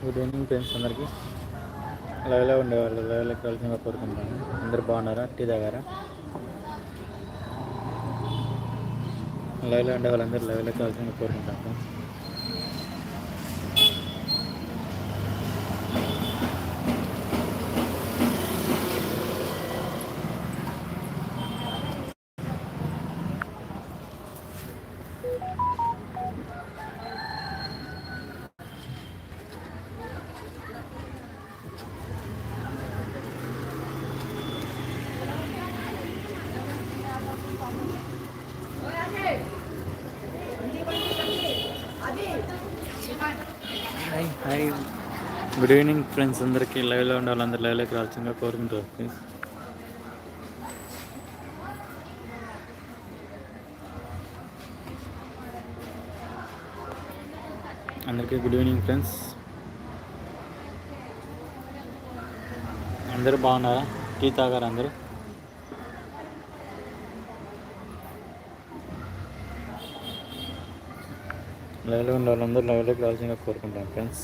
Good evening friends అందరికీ. లైవ్లో ఉండేవాళ్ళు లైవ్లో కలిసి కోరుకుంటాను అందరు బాగున్నారా? టీ దగ్గర లైవ్లో ఉండే వాళ్ళందరూ లైవ్లో కలిసి కోరుకుంటాను friends hi hi good evening friends అందరికీ లైవ్లో ఉండే వాళ్ళందరూ లైవ్లోకి రావాల్సిందిగా కోరుకుంటారు ప్లీజ్ అందరికీ గుడ్ ఈవినింగ్ ఫ్రెండ్స్ అందరూ బాగున్నారా? టీ తాగారు అందరూ? లైవ్లో ఉన్న వాళ్ళందరూ లైవ్లోకి రావాల్సిందిగా కోరుకుంటాను friends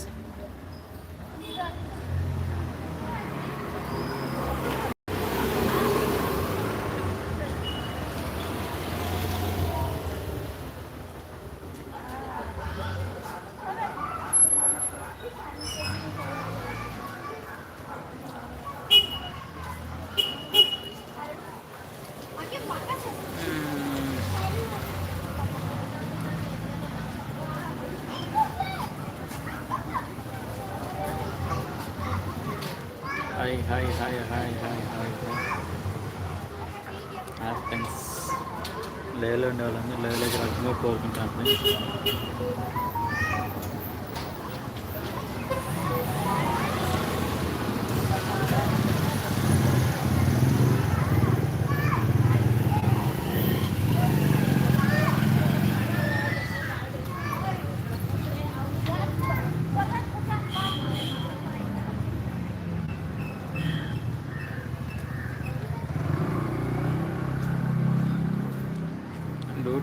hi hi hi hi hi hi hi లేలో ఉండే వాళ్ళందరూ లేలోకి రకంగా కోరుకుంటాను friends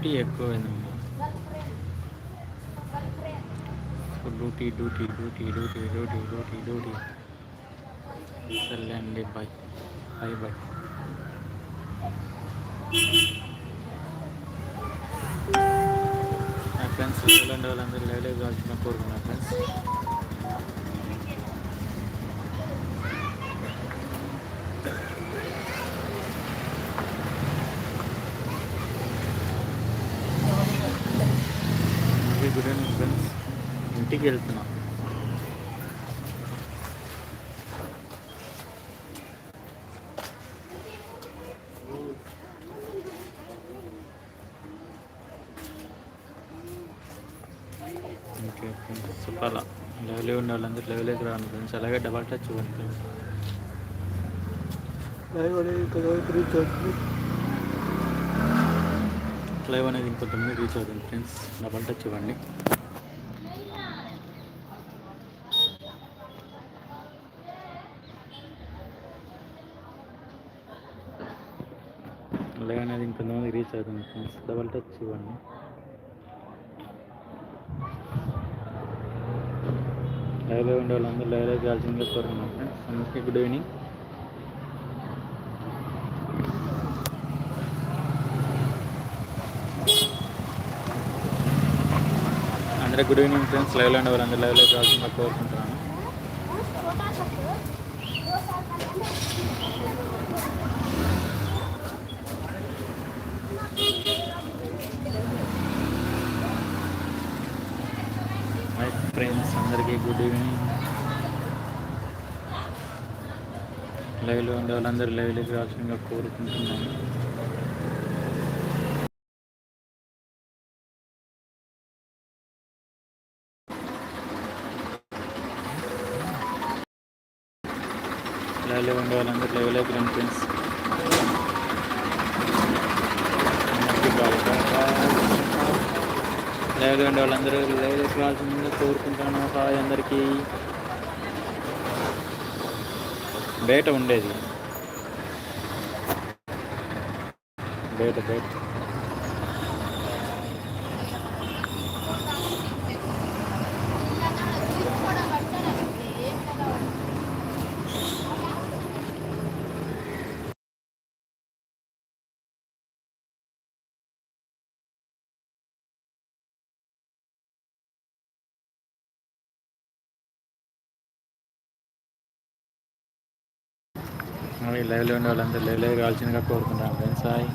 duty ఎక్కువైందమ్మా duty duty duty duty duty duty duty సర్లే అండి బాయ్ బాయ్ బాయ్ నా ఫ్రెండ్స్ లైవ్లో ఉండే వాళ్ళందరూ లైవ్లో కావాల్సిన కోరుకున్నా ఫ్రెండ్స్ గుడ్ ఈవినింగ్ ఫ్రెండ్స్ ఇంటికి వెళ్తున్నా. ఓకే ఫ్రెండ్స్ చెప్పాలా? లెవెల్ ఉన్న వాళ్ళందరూ? లెవెల్కి రాను ఫ్రెండ్స్ అలాగే డబల్ టచ్ ఇవ్వండి. ఫ్రెండ్స్ లైవ్ అనేది కదా లైవ్ అనేది ఇంకొంతమంది రీచ్ అవుతుంది ఫ్రెండ్స్ డబల్ టచ్ ఇవ్వండి. లైవ్ అనేది ఇంకొంతమంది రీచ్ అవుతుంది ఫ్రెండ్స్ డబల్ టచ్ ఇవ్వండి. లైవ్లో ఉండే వాళ్ళందరూ లైవ్లో కావాల్సిందిగా కోరుకున్నాం ఫ్రెండ్స్ అందరికీ గుడ్ ఈవినింగ్ అందరూ గుడ్ ఈవినింగ్ ఫ్రెండ్స్ లైవ్లో ఉండే వాళ్ళందరూ లైవ్లో కావాల్సిందిగా కోరుకుంటున్నాను. మై ఫ్రెండ్స్ అందరికీ గుడ్ ఈవినింగ్ లైవ్లో ఉండే వాళ్ళందరూ లైవ్లోకి రావాల్సిందిగా కోరుకుంటున్నాను. లైవ్లో ఉండే వాళ్ళందరూ లైవ్లోకి రండి ఫ్రెండ్స్ లైవ్లో ఉండే వాళ్ళందరూ లైవ్లోకి రావాల్సిందిగా కోరుకుంటాను. హాయ్ అందరికీ. బయట ఉండేది. బయట బయట లైవ్లో ఉండే వాళ్ళందరూ లైవ్ లైవ్ కావాల్సిందిగా కోరుకుంటాను ఫ్రెండ్స్ హాయ్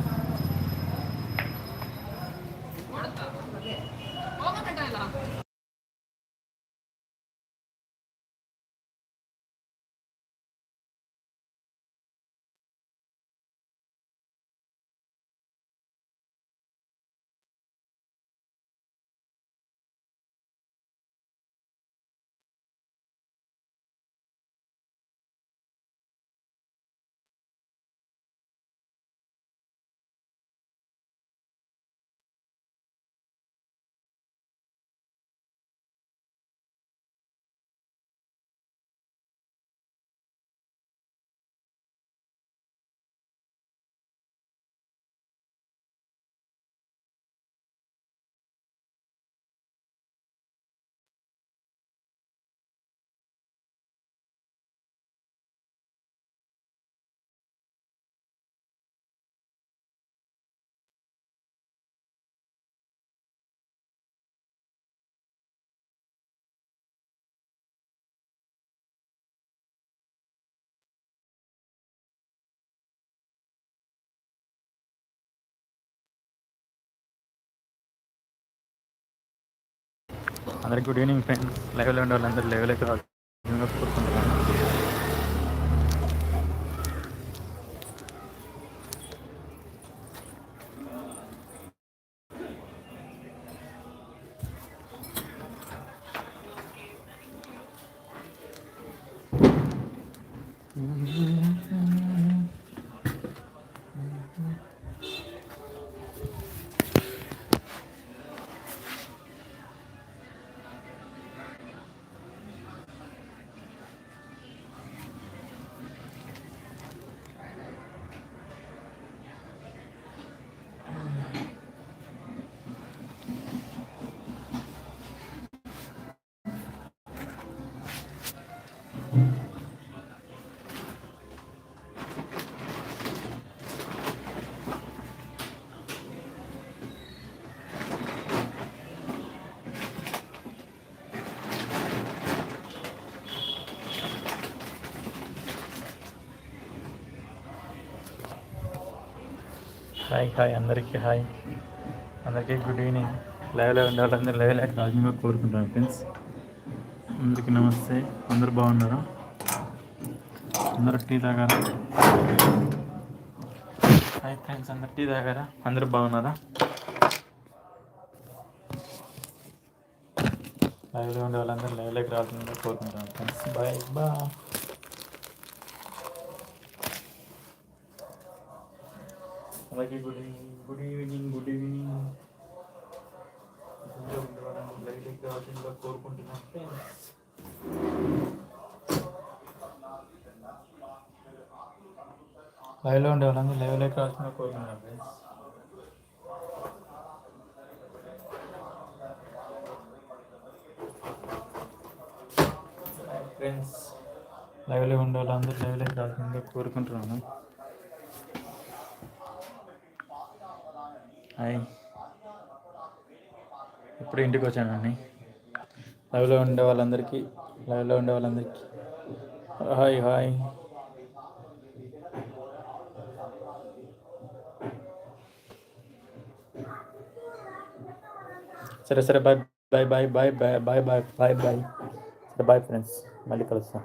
అందరికి గుడ్ ఈవినింగ్ ఫ్రెండ్స్ లైవ్లో ఉండే వాళ్ళందరూ లైవ్లోకి రావాల్సిందిగా కోరుకుంటున్నాను. హాయ్ హాయ్ అందరికీ హాయ్. అందరికీ గుడ్ ఈవినింగ్. లైవ్లో ఉండే వాళ్ళందరూ లైవ్ లైక్ రాజంగా కోరుకుంటాను ఫ్రెండ్స్. అందరికీ నమస్తే. అందరు బాగున్నారా? అందరూ టీ తాగారా? హాయ్ ఫ్రెండ్స్ అందరు టీ తాగారా? అందరూ బాగున్నారా? లైవ్లో ఉండే వాళ్ళందరూ లైవ్ లైక్ రావాల్సిందిగా కోరుకుంటాను ఫ్రెండ్స్. బాయ్ బా అలాగే good evening good evening good evening ఉండడం లైట్గా అర్జెంట్గా కోరుకుంటున్నాం ఫ్రెండ్స్ లైవ్లో ఉండేవాళ్ళం లైవ్లోకి రాసిన కోరుకుంటున్నాం ఫ్రెండ్స్ ఫ్రెండ్స్ లైవ్లో ఉండే వాళ్ళందరూ లైవ్ లైక్ రాకుండా కోరుకుంటున్నాను హాయ్ ఇప్పుడు ఇంటికి వచ్చానండి లైవ్లో ఉండే వాళ్ళందరికీ లైవ్లో ఉండే వాళ్ళందరికీ హాయ్ హాయ్ సరే సరే bye bye bye bye bye bye bye bye bye సరే బాయ్ ఫ్రెండ్స్ మళ్ళీ కలుస్తాం